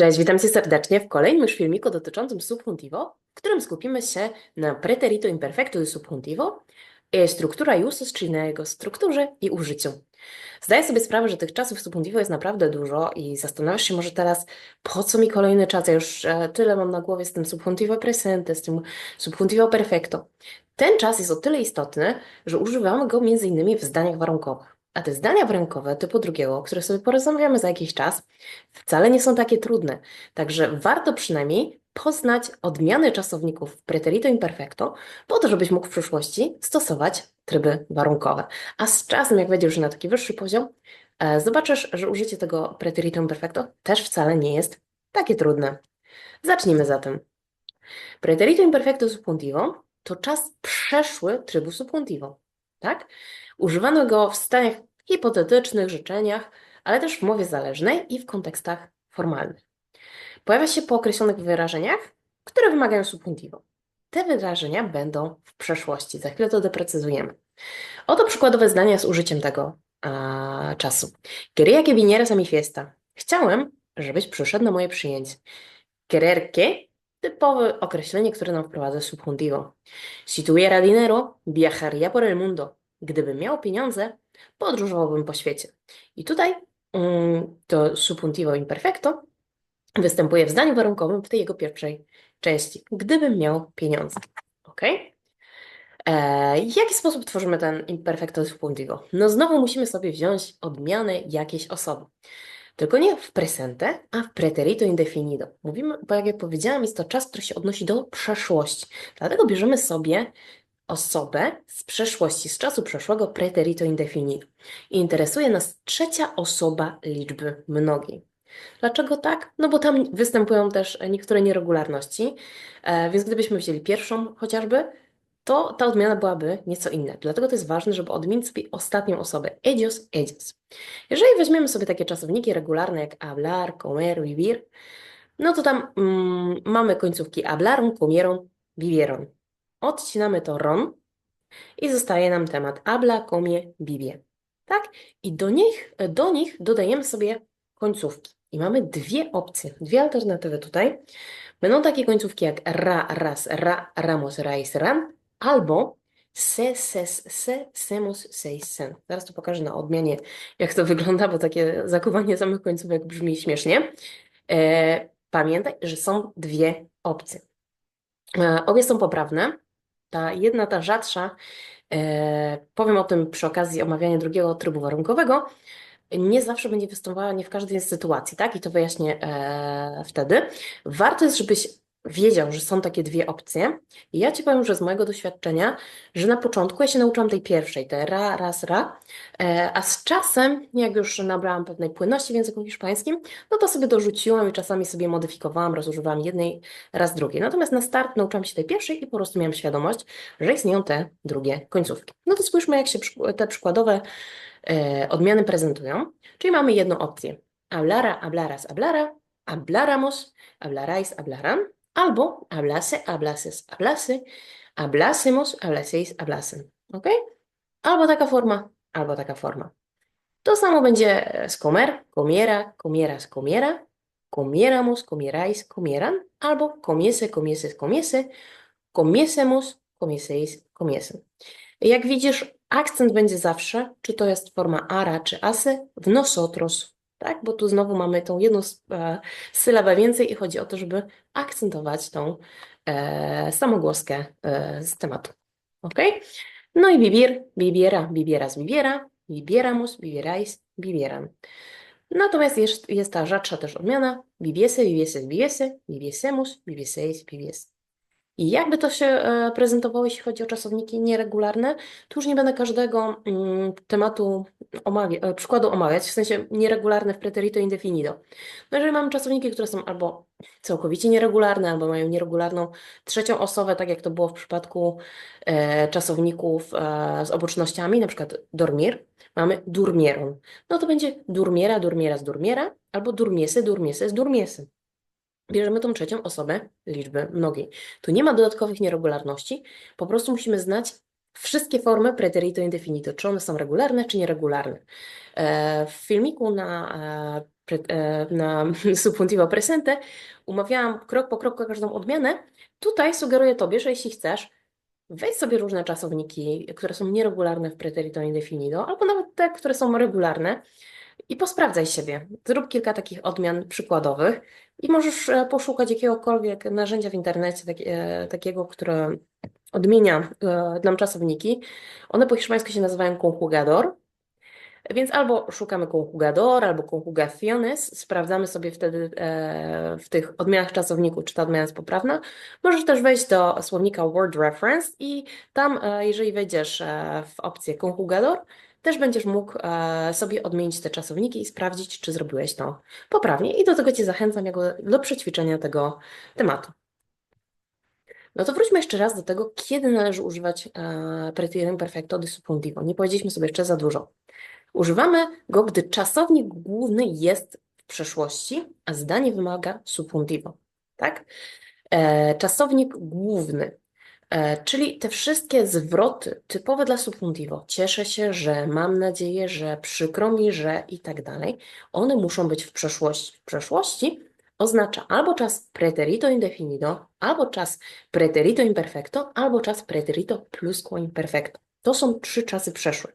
Cześć, witam Cię serdecznie w kolejnym już filmiku dotyczącym subjuntivo, w którym skupimy się na preterito imperfecto de subjuntivo, e, struktura i usos, czyli na jego strukturze i użyciu. Zdaję sobie sprawę, że tych czasów subjuntivo jest naprawdę dużo i zastanawiasz się może teraz, po co mi kolejny czas? Ja już e, tyle mam na głowie z tym subjuntivo presente, z tym subjuntivo perfecto. Ten czas jest o tyle istotny, że używamy go innymi w zdaniach warunkowych. A te zdania warunkowe typu drugiego, o których sobie porozmawiamy za jakiś czas, wcale nie są takie trudne. Także warto przynajmniej poznać odmiany czasowników w preterito imperfecto, po to, żebyś mógł w przyszłości stosować tryby warunkowe. A z czasem, jak wejdziesz na taki wyższy poziom, e, zobaczysz, że użycie tego preterito imperfecto też wcale nie jest takie trudne. Zacznijmy zatem. Preterito imperfecto subjuntivo to czas przeszły trybu subjuntivo, tak? Używano go w staniach hipotetycznych, życzeniach, ale też w mowie zależnej i w kontekstach formalnych. Pojawia się po określonych wyrażeniach, które wymagają subjuntivo. Te wyrażenia będą w przeszłości. Za chwilę to doprecyzujemy. Oto przykładowe zdania z użyciem tego a, czasu. Quería que vinieras a mi fiesta. Chciałem, żebyś przyszedł na moje przyjęcie. Querer que typowe określenie, które nam wprowadza subjuntivo. Si tuviera dinero, viajaría por el mundo. Gdybym miał pieniądze, podróżowałbym po świecie. I tutaj mm, to subjuntivo imperfecto występuje w zdaniu warunkowym w tej jego pierwszej części. Gdybym miał pieniądze. Ok? E, w jaki sposób tworzymy ten imperfecto subjuntivo? No znowu musimy sobie wziąć odmianę jakiejś osoby. Tylko nie w presente, a w preterito indefinido. Mówimy, bo jak ja powiedziałam, jest to czas, który się odnosi do przeszłości. Dlatego bierzemy sobie osobę z przeszłości, z czasu przeszłego preterito indefinido. I interesuje nas trzecia osoba liczby mnogiej. Dlaczego tak? No bo tam występują też niektóre nieregularności, e, więc gdybyśmy wzięli pierwszą chociażby, to ta odmiana byłaby nieco inna. Dlatego to jest ważne, żeby odmienić sobie ostatnią osobę. Ellos, ellos. Jeżeli weźmiemy sobie takie czasowniki regularne jak hablar, comer, vivir, no to tam mm, mamy końcówki hablaron, comieron, vivieron. Odcinamy to ron i zostaje nam temat habla, comie, vive. Tak? I do nich, do nich dodajemy sobie końcówki. I mamy dwie opcje, dwie alternatywy tutaj. Będą takie końcówki jak ra, ras, ra, ramos, rais, ran, albo se, ses, se, semos, seis, sen. Zaraz to pokażę na odmianie, jak to wygląda, bo takie zakuwanie samych końcówek brzmi śmiesznie. E, pamiętaj, że są dwie opcje. E, obie są poprawne. Ta jedna, ta rzadsza, e, powiem o tym przy okazji omawiania drugiego trybu warunkowego, nie zawsze będzie występowała, nie w każdej sytuacji, tak? I to wyjaśnię e, wtedy. Warto jest, żebyś wiedział, że są takie dwie opcje. I ja Ci powiem, że z mojego doświadczenia, że na początku ja się nauczyłam tej pierwszej, te ra, raz, ra, e, a z czasem, jak już nabrałam pewnej płynności w języku hiszpańskim, no to sobie dorzuciłam i czasami sobie modyfikowałam, rozużywałam jednej, raz drugiej. Natomiast na start nauczyłam się tej pierwszej i po prostu miałam świadomość, że istnieją te drugie końcówki. No to spójrzmy, jak się te przykładowe e, odmiany prezentują. Czyli mamy jedną opcję. Hablara, hablaras, hablara, hablaramos, hablarais, hablaran, albo hablase, hablases, hablase, hablásemos, hablaseis, hablasen. Ok? Albo taka forma, albo taka forma. To samo będzie z comer, comiera, comieras, comiera, comiéramos, comierais, comieran, albo comiese, comieses, comiese, comiésemos, comieseis, comiesen. Jak widzisz, akcent będzie zawsze, czy to jest forma ara, czy asy, w nosotros, tak? Bo tu znowu mamy tą jedną e, sylabę więcej i chodzi o to, żeby akcentować tą e, samogłoskę e, z tematu. Ok? No i vivir, viviera, vivieras, viviera, vivieramos, vivierais, vivieran. Natomiast jest, jest ta rzadsza też odmiana viviese, vivieses, viviese, viviesemos, vivieseis, vivies. I jakby to się e, prezentowało, jeśli chodzi o czasowniki nieregularne, to już nie będę każdego mm, tematu omawia, e, przykładu omawiać, w sensie nieregularne w preterito indefinido. No jeżeli mamy czasowniki, które są albo całkowicie nieregularne, albo mają nieregularną trzecią osobę, tak jak to było w przypadku e, czasowników z obocznościami, na przykład dormir, mamy durmieron. No to będzie durmiera, durmiera z durmiera, albo durmiesy, durmiesy z durmiesy bierzemy tą trzecią osobę liczby mnogiej. Tu nie ma dodatkowych nieregularności, po prostu musimy znać wszystkie formy preterito indefinito, czy one są regularne, czy nieregularne. E, w filmiku na pre- e, na subjuntivo presente, umawiałam krok po kroku każdą odmianę. Tutaj sugeruję Tobie, że jeśli chcesz, weź sobie różne czasowniki, które są nieregularne w preterito indefinido, albo nawet te, które są regularne i posprawdzaj siebie. Zrób kilka takich odmian przykładowych i możesz e, poszukać jakiegokolwiek narzędzia w internecie, tak, e, takiego, które odmienia e, nam czasowniki. One po hiszpańsku się nazywają conjugador. Więc albo szukamy conjugador, albo conjugaciones, sprawdzamy sobie wtedy w tych odmianach czasowników, czy ta odmiana jest poprawna. Możesz też wejść do słownika Word Reference i tam, jeżeli wejdziesz w opcję conjugador, też będziesz mógł e, sobie odmienić te czasowniki i sprawdzić, czy zrobiłeś to poprawnie. I do tego Cię zachęcam jako do przećwiczenia tego tematu. No to wróćmy jeszcze raz do tego, kiedy należy używać e, pretérito imperfecto de subjuntivo. Nie powiedzieliśmy sobie jeszcze za dużo. Używamy go, gdy czasownik główny jest w przeszłości, a zdanie wymaga subjuntivo. Tak? E, czasownik główny, czyli te wszystkie zwroty typowe dla subjuntivo. Cieszę się, że, mam nadzieję, że, przykro mi, że i tak dalej. One muszą być w przeszłości. W przeszłości oznacza albo czas preterito indefinido, albo czas preterito imperfecto, albo czas preterito plusquamperfecto. To są trzy czasy przeszłe.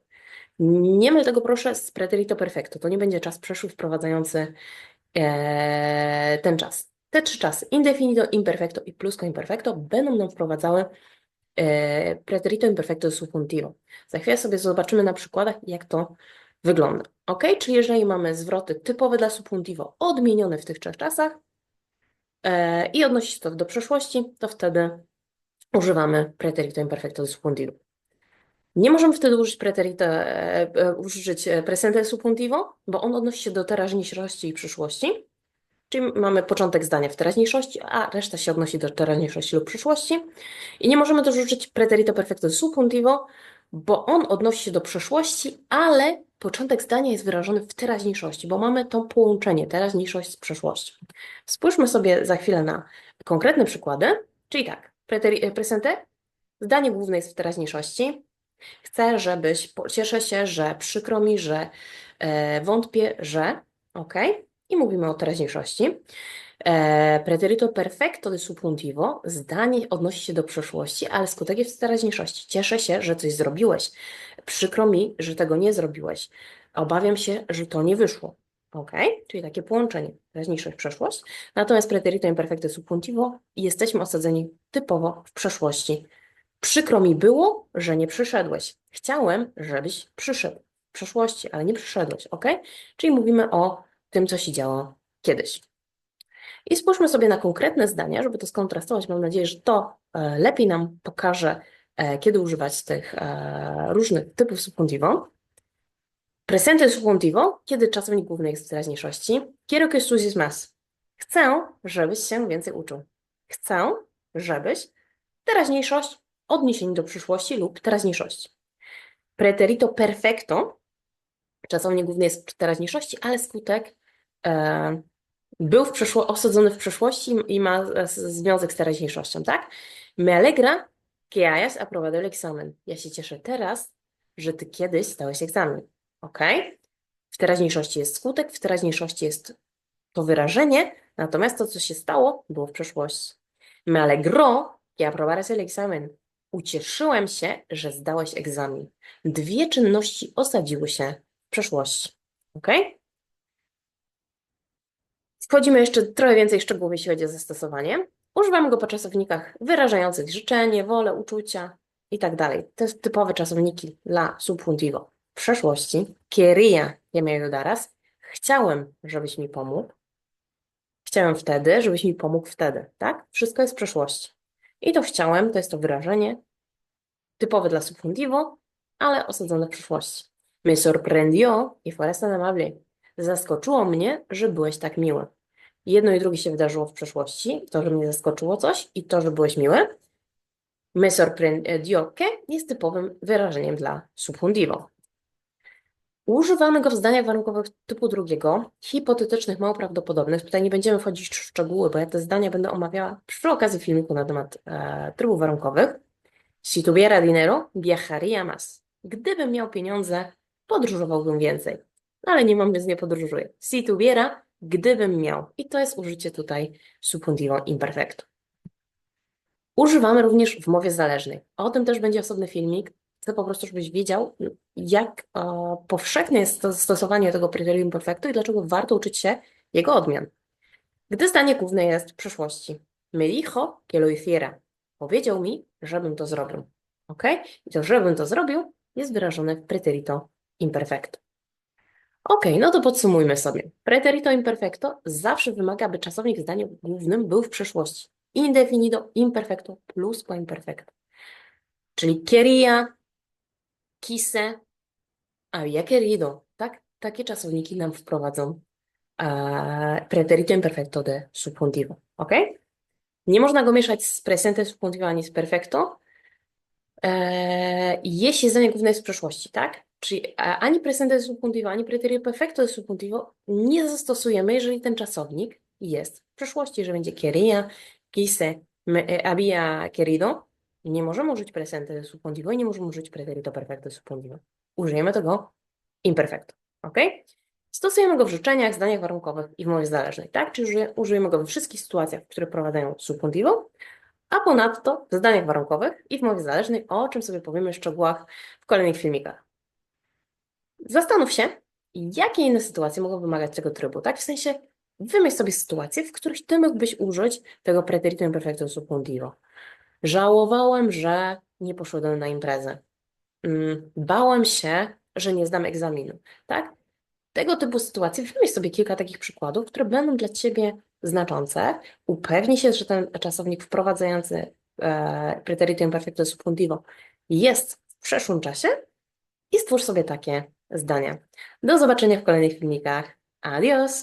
Nie myl tego proszę z preterito perfecto. To nie będzie czas przeszły wprowadzający e, ten czas. Te trzy czasy, indefinido, imperfecto i plusquamperfecto, będą nam wprowadzały e, preterito imperfecto subjuntivo. Za chwilę sobie zobaczymy na przykładach, jak to wygląda. Ok? Czyli jeżeli mamy zwroty typowe dla subjuntivo, odmienione w tych trzech czasach e, i odnosi się to do przeszłości, to wtedy używamy preterito imperfecto subjuntivo. Nie możemy wtedy użyć preterito, e, e, użyć e, presente subjuntivo, bo on odnosi się do teraźniejszości i przyszłości. Czyli mamy początek zdania w teraźniejszości, a reszta się odnosi do teraźniejszości lub przyszłości. I nie możemy też użyć preterito perfecto subjuntivo, bo on odnosi się do przeszłości, ale początek zdania jest wyrażony w teraźniejszości, bo mamy to połączenie teraźniejszość z przeszłością. Spójrzmy sobie za chwilę na konkretne przykłady. Czyli tak, preteri- presente, zdanie główne jest w teraźniejszości. Chcę, żebyś, cieszę się, że, przykro mi, że, e, wątpię, że, ok? I mówimy o teraźniejszości. E, preterito perfecto de subjuntivo, zdanie odnosi się do przeszłości, ale skutek jest w teraźniejszości. Cieszę się, że coś zrobiłeś. Przykro mi, że tego nie zrobiłeś. Obawiam się, że to nie wyszło. Ok? Czyli takie połączenie, teraźniejszość, przeszłość. Natomiast preterito imperfecto subjuntivo jesteśmy osadzeni typowo w przeszłości. Przykro mi było, że nie przyszedłeś. Chciałem, żebyś przyszedł w przeszłości, ale nie przyszedłeś, ok? Czyli mówimy o tym, co się działo kiedyś. I spójrzmy sobie na konkretne zdania, żeby to skontrastować. Mam nadzieję, że to e, lepiej nam pokaże, e, kiedy używać tych e, różnych typów subjuntivo. Presente subjuntivo, kiedy czasownik główny jest w teraźniejszości. Quiero que estudies más. Chcę, żebyś się więcej uczył. Chcę, żebyś teraźniejszość odniesienie do przyszłości lub teraźniejszości. Preterito perfecto, czasownik główny jest w teraźniejszości, ale skutek był w przeszło, osadzony w przeszłości i ma e, związek z teraźniejszością, tak? Me alegra que hayas aprobado el examen. Ja się cieszę teraz, że ty kiedyś zdałeś egzamin, ok? W teraźniejszości jest skutek, w teraźniejszości jest to wyrażenie, natomiast to, co się stało, było w przeszłości. Me alegró que aprobaras el examen. Ucieszyłem się, że zdałeś egzamin. Dwie czynności osadziły się w przeszłości. Ok? Wchodzimy jeszcze trochę więcej szczegółów, jeśli chodzi o zastosowanie. Używamy go po czasownikach wyrażających życzenie, wolę, uczucia i tak. To jest typowe czasowniki dla subjuntivo. W przeszłości quería que me ayudaras. Chciałem, żebyś mi pomógł. Chciałem wtedy, żebyś mi pomógł wtedy, tak? Wszystko jest w przeszłości. I to chciałem, to jest to wyrażenie typowe dla subjuntivo, ale osadzone w przyszłości. Me sorprendió y fueras tan amable. Zaskoczyło mnie, że byłeś tak miły. Jedno i drugie się wydarzyło w przeszłości. To, że mnie zaskoczyło coś i to, że byłeś miły. Me sorprendió que jest typowym wyrażeniem dla subjuntivo. Używamy go w zdaniach warunkowych typu drugiego, hipotetycznych, mało prawdopodobnych. Tutaj nie będziemy wchodzić w szczegóły, bo ja te zdania będę omawiała przy okazji filmiku na temat e, trybów warunkowych. Si tuviera dinero, viajaría más. Gdybym miał pieniądze, podróżowałbym więcej. ale nie mam, więc nie podróżuję. Si tuviera, gdybym miał. I to jest użycie tutaj subjuntivo imperfecto. Używamy również w mowie zależnej. O tym też będzie osobny filmik. Chcę po prostu, żebyś wiedział, jak e, powszechne jest to stosowanie tego preteritum perfecto i dlaczego warto uczyć się jego odmian. Gdy zdanie główne jest w przeszłości. Me dijo que lo hiciera. Powiedział mi, żebym to zrobił. Ok? I to, żebym to zrobił, jest wyrażone w preterito imperfecto. Ok, no to podsumujmy sobie. Preterito imperfecto zawsze wymaga, by czasownik w zdaniu głównym był w przeszłości. Indefinido imperfecto plus po imperfecto. Czyli quería, quise, había querido. Tak? Takie czasowniki nam wprowadzą e, preterito imperfecto de subjuntivo. Ok? Nie można go mieszać z presente subjuntivo ani z perfecto, e, jeśli zdanie główne jest w przeszłości, tak? Czyli e, ani presente subjuntivo, ani preterito perfecto subjuntivo nie zastosujemy, jeżeli ten czasownik jest w przeszłości, że będzie quería, quise, me, e, había querido. Nie możemy użyć presente subjuntivo i nie możemy użyć preterito perfecto subjuntivo. Użyjemy tego imperfecto, ok? Stosujemy go w życzeniach, zdaniach warunkowych i w mowie zależnej, tak? Czyli użyje- użyjemy go we wszystkich sytuacjach, które prowadzają subjuntivo, a ponadto w zdaniach warunkowych i w mowie zależnej, o czym sobie powiemy w szczegółach w kolejnych filmikach. Zastanów się, jakie inne sytuacje mogą wymagać tego trybu, tak? W sensie, wymyśl sobie sytuacje, w których ty mógłbyś użyć tego preterito imperfecto subjuntivo. Żałowałem, że nie poszedłem na imprezę. Mm, Bałem się, że nie zdam egzaminu, tak? Tego typu sytuacje, wymyśl sobie kilka takich przykładów, które będą dla Ciebie znaczące. Upewnij się, że ten czasownik wprowadzający e, preterito imperfecto subjuntivo jest w przeszłym czasie i stwórz sobie takie zdania. Do zobaczenia w kolejnych filmikach. Adios!